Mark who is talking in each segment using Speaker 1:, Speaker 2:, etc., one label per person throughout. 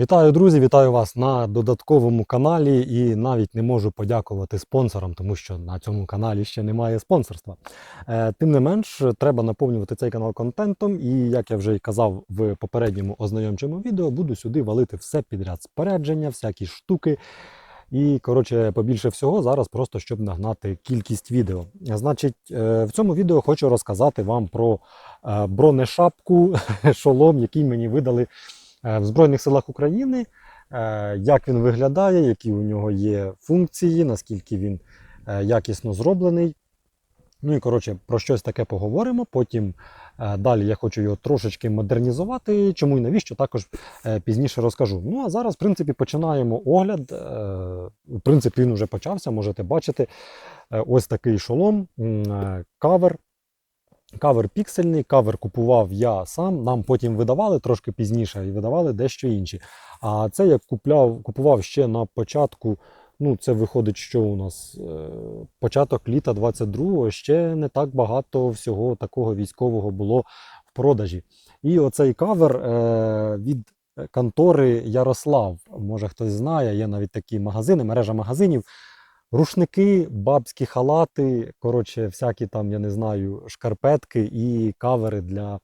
Speaker 1: Вітаю, друзі! Вітаю вас на додатковому каналі і навіть не можу подякувати спонсорам, тому що на цьому каналі ще немає спонсорства. Е, Тим не менш, треба наповнювати цей канал контентом, і як я вже й казав в попередньому ознайомчому відео, буду сюди валити все підряд спорядження, всякі штуки. І, коротше, побільше всього зараз просто щоб нагнати кількість відео. Значить, е, в цьому відео хочу розказати вам про е, бронешапку, шолом, який мені видали в Збройних силах України, е, як він виглядає, які у нього є функції, наскільки він е, якісно зроблений. Ну і коротше, про щось таке поговоримо. Потім е, далі я хочу його трошечки модернізувати. Чому і навіщо також е, пізніше розкажу. Ну а зараз, в принципі, починаємо огляд. Е, В принципі, він вже почався, можете бачити. Е, Ось такий шолом, е, кавер. Кавер піксельний, кавер купував я сам. Нам потім видавали трошки пізніше і видавали дещо інші. А це я купляв, купував ще на початку. Ну, це виходить, що у нас е, початок літа 22-го, ще не так багато всього такого військового було в продажі. І оцей кавер е, від контори Ярослав. Може хтось знає, є навіть такі магазини, мережа магазинів. Рушники, бабські халати, коротше, всякі там, я не знаю, шкарпетки і кавери для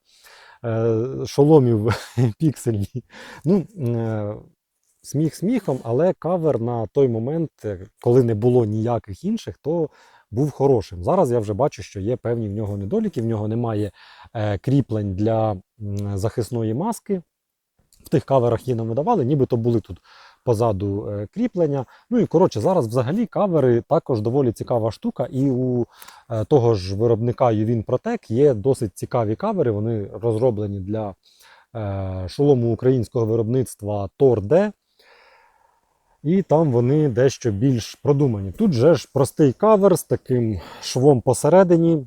Speaker 1: е, шоломів піксельні. Ну, е, сміх сміхом, але кавер на той момент, е, коли не було ніяких інших, то був хорошим. Зараз я вже бачу, що є певні в нього недоліки, в нього немає е, кріплень для захисної маски. В тих каверах її нам видавали, нібито були тут позаду е, кріплення. Ну і коротше, зараз взагалі кавери також доволі цікава штука. І у е, того ж виробника Yuvin Protec є досить цікаві кавери. Вони розроблені для е, шолому українського виробництва Tor D. І там вони дещо більш продумані. Тут же ж простий кавер з таким швом посередині,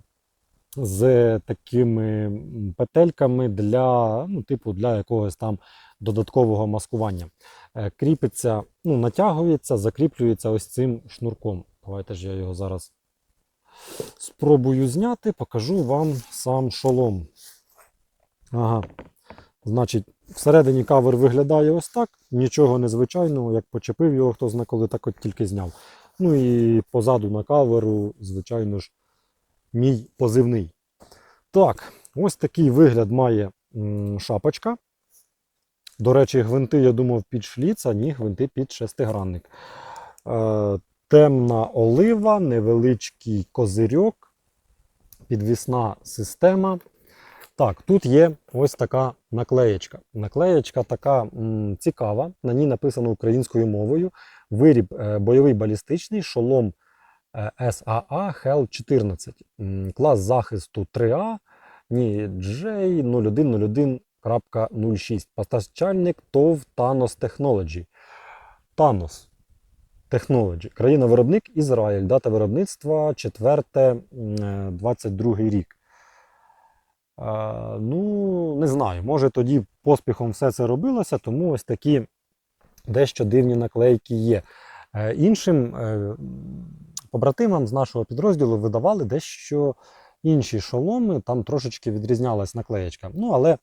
Speaker 1: з такими петельками для, ну, типу, для якогось там додаткового маскування. Е, Кріпиться, ну, натягується, закріплюється ось цим шнурком. Давайте ж я його зараз спробую зняти, покажу вам сам шолом. Ага. Значить, всередині кавер виглядає ось так, нічого незвичайного, як почепив його, хто зна коли так от тільки зняв. Ну і позаду на каверу, звичайно ж, мій позивний. Так, ось такий вигляд має шапочка. До речі, гвинти, я думав, під шліц, а ні, гвинти під шестигранник. Е, темна олива, невеличкий козирьок, підвісна система. Так, тут є ось така наклеєчка. Наклеєчка така м, цікава, на ній написано українською мовою. Виріб е, бойовий балістичний, шолом е, САА Хел 14. М, Клас захисту 3А, ні J0101.06. Постачальник ТОВ Thanos Technology. Thanos Technology. Країна-виробник Ізраїль. Дата виробництва 4 22 рік. Е, ну, не знаю, може тоді поспіхом все це робилося, тому ось такі дещо дивні наклейки є. Е, іншим е, побратимам з нашого підрозділу видавали дещо інші шоломи, там трошечки відрізнялась наклеєчка. Ну, але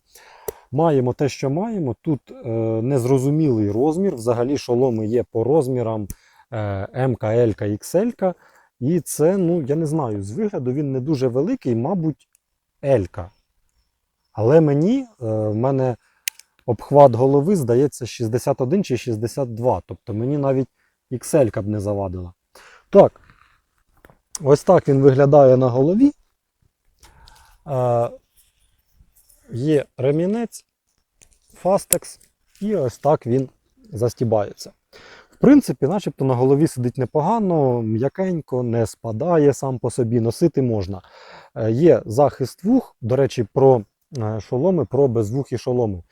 Speaker 1: маємо те, що маємо. Тут е, незрозумілий розмір. Взагалі шоломи є по розмірам е, МК, ЛК, XL. І це, ну, я не знаю, з вигляду він не дуже великий, мабуть, Елька. Але мені, е, в мене обхват голови, здається, 61 чи 62. Тобто мені навіть XL б не завадила. Так, ось так він виглядає на голові. Е, є ремінець, фастекс, і ось так він застібається. В принципі, начебто на голові сидить непогано, м'якенько, не спадає сам по собі, носити можна. Е, Є захист вух, до речі, про е, шоломи, про безвухі шоломи.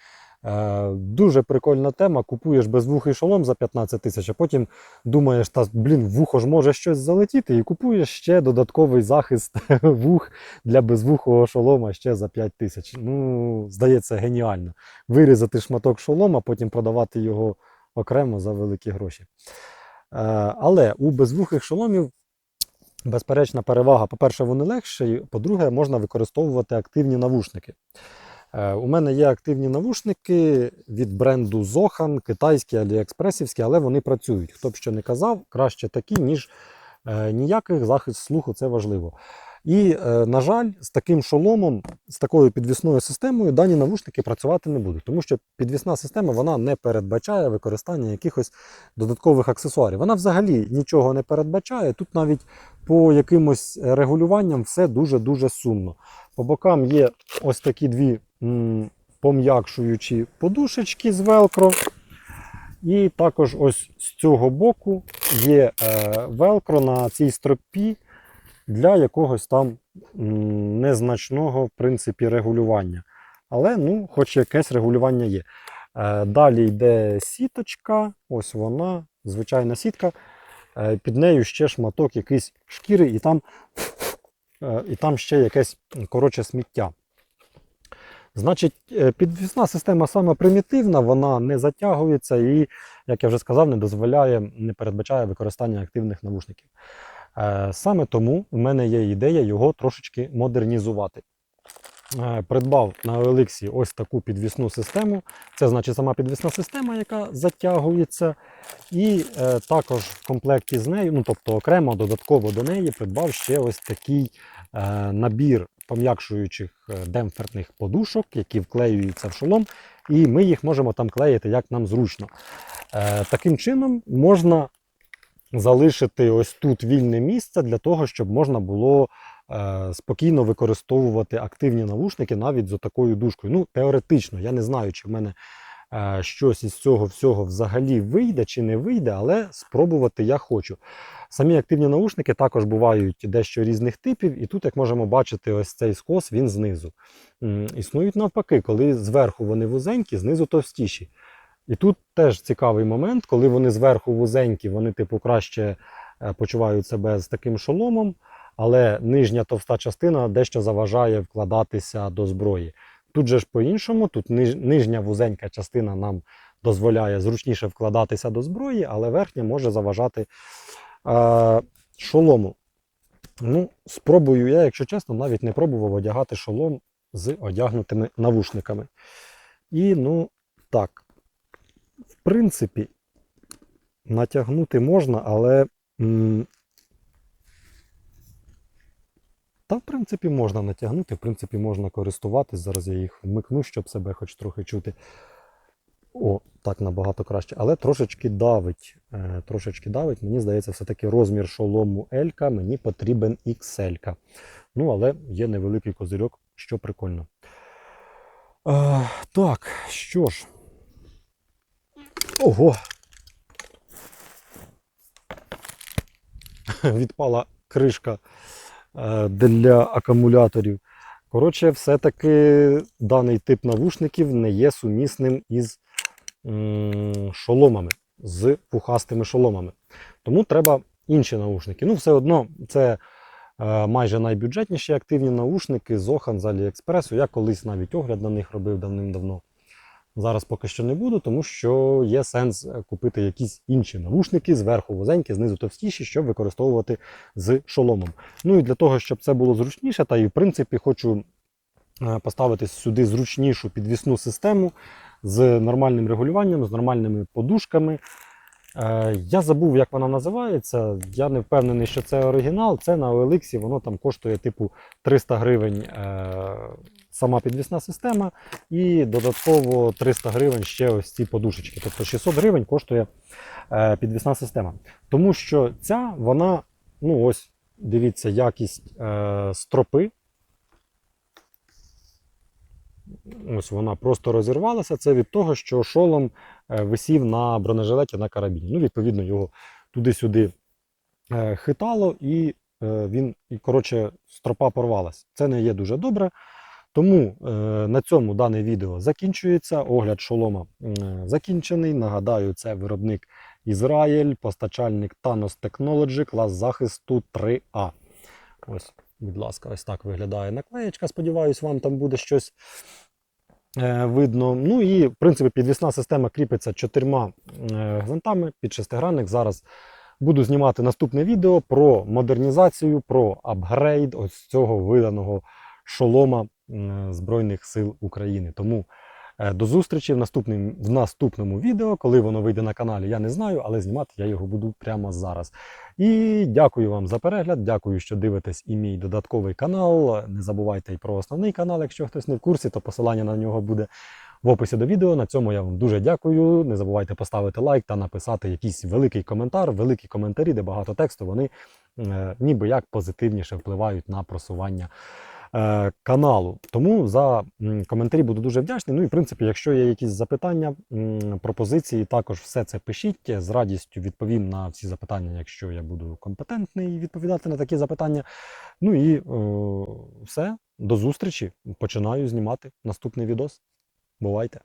Speaker 1: Е, Дуже прикольна тема. Купуєш безвухий шолом за 15 тисяч, а потім думаєш, та блін, вухо ж може щось залетіти, і купуєш ще додатковий захист вух для безвухого шолома ще за 5 тисяч. Ну, здається, геніально. Вирізати шматок шолома, потім продавати його окремо за великі гроші. Е, Але у безвухих шоломів безперечна перевага. По-перше, вони легші, по-друге, можна використовувати активні навушники. Е, У мене є активні навушники від бренду Zohan, китайські, аліекспресівські, але вони працюють. Хто б що не казав, краще такі, ніж е, ніяких захист слуху, це важливо. І, е, на жаль, з таким шоломом, з такою підвісною системою дані навушники працювати не будуть, тому що підвісна система вона не передбачає використання якихось додаткових аксесуарів. Вона взагалі нічого не передбачає. Тут навіть по якимось регулюванням все дуже-дуже сумно. По бокам є ось такі дві пом'якшуючі подушечки з велкро. І також ось з цього боку є велкро на цій стропі для якогось там незначного в принципі, регулювання. Але ну, хоч якесь регулювання є. Е, далі йде сіточка, ось вона, звичайна сітка. Е, під нею ще шматок якийсь шкіри, і там, е, і там ще якесь коротше сміття. Значить, е, підвісна система саме примітивна, вона не затягується і, як я вже сказав, не дозволяє, не передбачає використання активних навушників. Е, Саме тому в мене є ідея його трошечки модернізувати. Е, Придбав на OLX ось таку підвісну систему. Це значить сама підвісна система, яка затягується. І е, також в комплекті з нею, ну тобто окремо додатково до неї, придбав ще ось такий е, набір пом'якшуючих е, демпферних подушок, які вклеюються в шолом, і ми їх можемо там клеїти як нам зручно. Е, таким чином можна залишити ось тут вільне місце для того, щоб можна було е, спокійно використовувати активні навушники навіть з такою дужкою. Ну, теоретично, я не знаю, чи в мене щось із цього всього взагалі вийде чи не вийде, але спробувати я хочу. Самі активні наушники також бувають дещо різних типів, і тут, як можемо бачити, ось цей скос він знизу. Існують навпаки, коли зверху вони вузенькі, знизу товстіші. І тут теж цікавий момент, коли вони зверху вузенькі, вони типу краще е, почувають себе з таким шоломом, але нижня товста частина дещо заважає вкладатися до зброї. Тут же ж по-іншому, тут ниж- нижня вузенька частина нам дозволяє зручніше вкладатися до зброї, але верхня може заважати е, шолому. Ну, спробую я, якщо чесно, навіть не пробував одягати шолом з одягнутими навушниками. І ну так, в принципі, натягнути можна, але. Та, в принципі, можна натягнути, в принципі, можна користуватись. Зараз я їх вмикну, щоб себе хоч трохи чути. О, так набагато краще. Але трошечки давить. Е, трошечки давить. Мені здається, все-таки розмір шолому L, мені потрібен XL. Ну, але є невеликий козирьок, що прикольно. Е, так, що ж. Ого. Відпала кришка для акумуляторів. Коротше, все-таки даний тип навушників не є сумісним із шоломами, з пухастими шоломами. Тому треба інші наушники. Ну, все одно, це е, майже найбюджетніші активні наушники з Ohan з Аліекспресу. Я колись навіть огляд на них робив давним-давно. Зараз поки що не буду, тому що є сенс е, купити якісь інші навушники зверху вузенькі, знизу товстіші, щоб використовувати з шоломом. Ну і для того, щоб це було зручніше, та і в принципі хочу е, поставити сюди зручнішу підвісну систему з нормальним регулюванням, з нормальними подушками. Е, Я забув, як вона називається. Я не впевнений, що це оригінал. Це на OLX, воно там коштує типу 300 гривень сама підвісна система, і додатково 300 гривень ще ось ці подушечки. Тобто 600 гривень коштує е, підвісна система. Тому що ця, вона, ну ось, дивіться, якість е, стропи. Ось вона просто розірвалася. Це від того, що шолом е, висів на бронежилеті на карабіні. Ну, відповідно, його туди-сюди хитало, і він, коротше, стропа порвалась. Це не є дуже добре. Тому е, на цьому дане відео закінчується. Огляд шолома е, закінчений. Нагадаю, це виробник Ізраїль, постачальник Thanos Technology, клас захисту 3А. Ось, будь ласка, ось так виглядає наклеєчка. Сподіваюсь, вам там буде щось е, видно. Ну і, в принципі, підвісна система кріпиться чотирма гвинтами під шестигранник. Зараз буду знімати наступне відео про модернізацію, про апгрейд ось цього виданого шолома Збройних сил України. Тому е, до зустрічі в наступному, в наступному відео, коли воно вийде на каналі, я не знаю, але знімати я його буду прямо зараз. І дякую вам за перегляд. Дякую, що дивитесь і мій додатковий канал. Не забувайте і про основний канал, якщо хтось не в курсі, то посилання на нього буде в описі до відео. На цьому я вам дуже дякую. Не забувайте поставити лайк та написати якийсь великий коментар, великі коментарі, де багато тексту. Вони е, ніби як позитивніше впливають на просування каналу. Тому за коментарі буду дуже вдячний. Ну і в принципі, якщо є якісь запитання, пропозиції, також все це пишіть. З радістю відповім на всі запитання, якщо я буду компетентний відповідати на такі запитання. Ну і е, все, до зустрічі. Починаю знімати наступний відос. Бувайте!